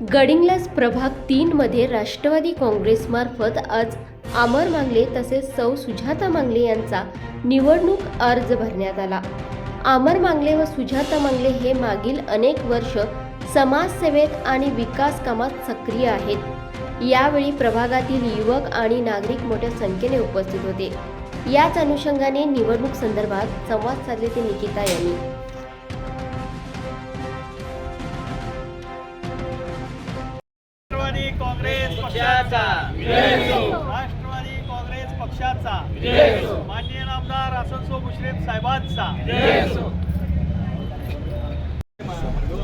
गडिंग्लज प्रभाग तीनमध्ये राष्ट्रवादी काँग्रेसमार्फत आज आमर मांगले तसेच सौ सुजाता मांगले यांचा निवडणूक अर्ज भरण्यात आला. आमर मांगले व सुजाता मांगले हे मागील अनेक वर्ष समाजसेवेत आणि विकास कामात सक्रिय आहेत. यावेळी प्रभागातील युवक आणि नागरिक मोठ्या संख्येने उपस्थित होते. याच अनुषंगाने निवडणूक संदर्भात संवाद साधले ते निकिता यांनी. राष्ट्रवादी काँग्रेस पक्षाचा. राष्ट्रवादी काँग्रेस पक्षाचा. माननीय आमदार आसनसो मुश्रीफ साहेबांचा.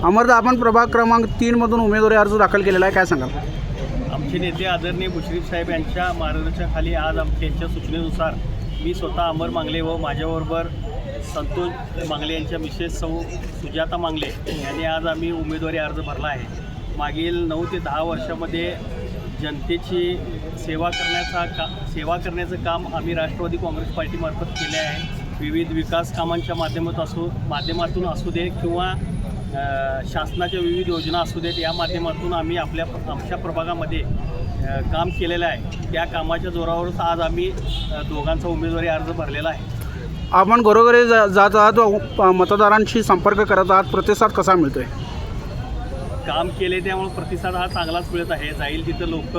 अमरदा आपण प्रभाग क्रमांक तीन मधून उमेदवारी अर्ज दाखल केलेला आहे. काय सांगाल? आमचे नेते आदरणीय मुश्रीफ साहेब यांच्या मार्गदर्शनाखाली आज आम त्यांच्या सूचनेनुसार मी स्वतः अमर मांगले व माझ्याबरोबर संतोष मांगले यांच्या मिसेस सौ सुजाता मांगले यांनी आज आम्ही उमेदवारी अर्ज भरला आहे. मागील नऊ ते दहा वर्षामध्ये जनतेची सेवा करण्याचा का सेवा करण्याचं काम आम्ही राष्ट्रवादी काँग्रेस पार्टीमार्फत केले आहे. विविध विकास कामांच्या माध्यमात असू माध्यमातून असू दे किंवा शासनाच्या विविध योजना असू देत या माध्यमातून आम्ही आपल्या आमच्या प्रभागामध्ये काम केलेलं आहे. त्या कामाच्या जोरावरच आज आम्ही दोघांचा उमेदवारी अर्ज भरलेला आहे. आपण घरोघरी जा- जात आहात मतदारांशी संपर्क करत आहात. प्रतिसाद कसा मिळतोय? काम केले त्यामुळे प्रतिसाद हा चांगलाच मिळत आहे. जाईल तिथं लोक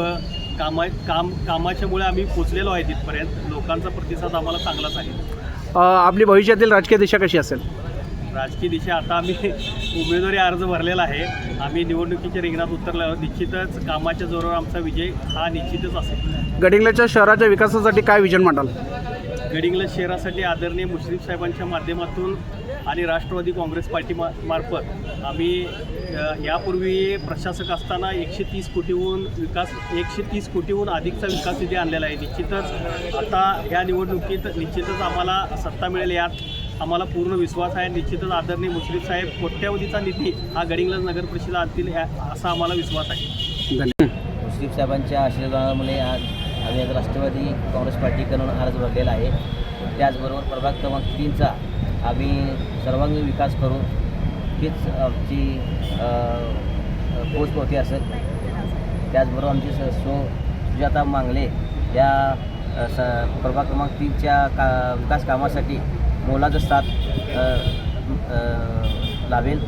कामा काम कामाच्यामुळे आम्ही पोचलेलो आहे तिथपर्यंत. लोकांचा प्रतिसाद आम्हाला चांगलाच आहे. अ, आपली भविष्यातील राजकीय दिशा कशी असेल? राजकीय दिशा आता आम्ही उमेदवारी अर्ज भरलेला आहे. आम्ही निवडणुकीच्या रिंगणात उतरल्यावर निश्चितच कामाच्या जोरावर आमचा विजय हा निश्चितच असेल. गडिंग्लजच्या शहराच्या विकासासाठी काय विजन मांडाल? गडिंग्लज शहरासाठी आदरणीय मुश्रीफ साहेबांच्या माध्यमातून आणि राष्ट्रवादी काँग्रेस पार्टी मा मार्फत आम्ही यापूर्वी प्रशासक असताना एकशे तीस कोटीहून विकास एकशे तीस कोटीहून अधिकचा विकास निधी आणलेला आहे. निश्चितच आता या निवडणुकीत निश्चितच आम्हाला सत्ता मिळेल यात आम्हाला पूर्ण विश्वास आहे. निश्चितच आदरणीय मुश्रीफ साहेब कोट्यावधीचा निधी हा गडिंगला नगर परिषदेला आणतील असा आम्हाला विश्वास आहे. मुश्रीफ साहेबांच्या आशीर्वादामुळे आज आम्ही आज राष्ट्रवादी काँग्रेस पार्टीकडून अर्ज भरलेला आहे. त्याचबरोबर प्रभाग क्रमांक तीनचा आम्ही सर्वांगीण विकास करू हीच आमची पोचपावती असेल. त्याचबरोबर आमची स सो सुजाता मांगले या स प्रभाग क्रमांक तीनच्या का विकास कामासाठी मोलाचा साथ लावेल.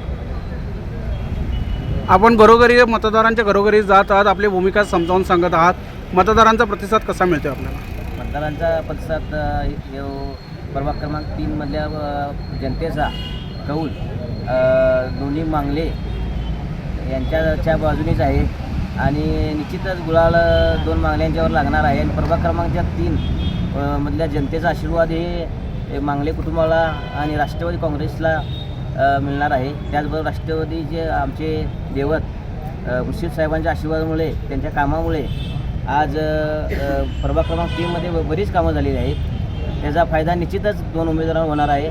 आपण घरोघरी मतदारांच्या घरोघरी जात आहात आपली भूमिका समजावून सांगत आहात. मतदारांचा प्रतिसाद कसा मिळतो आपल्याला? मतदारांचा प्रतिसाद अ, प्रभाग क्रमांक तीनमधल्या जनतेचा कौल दोन्ही मांगले यांच्याच्या बाजूनेच आहे आणि निश्चितच गुलाल दोन मांगल्यांच्यावर लागणार आहे. आणि प्रभाग क्रमांकच्या तीन मधल्या जनतेचा आशीर्वाद हे मांगले कुटुंबाला आणि राष्ट्रवादी काँग्रेसला मिळणार आहे. त्याचबरोबर राष्ट्रवादीचे आमचे देवत अ, मुश्रीफ साहेबांच्या आशीर्वादामुळे त्यांच्या कामामुळे आज प्रभाग क्रमांक तीनमध्ये बरीच कामं झालेली आहेत. त्याचा फायदा निश्चितच दोन उमेदवारांना होणार आहे.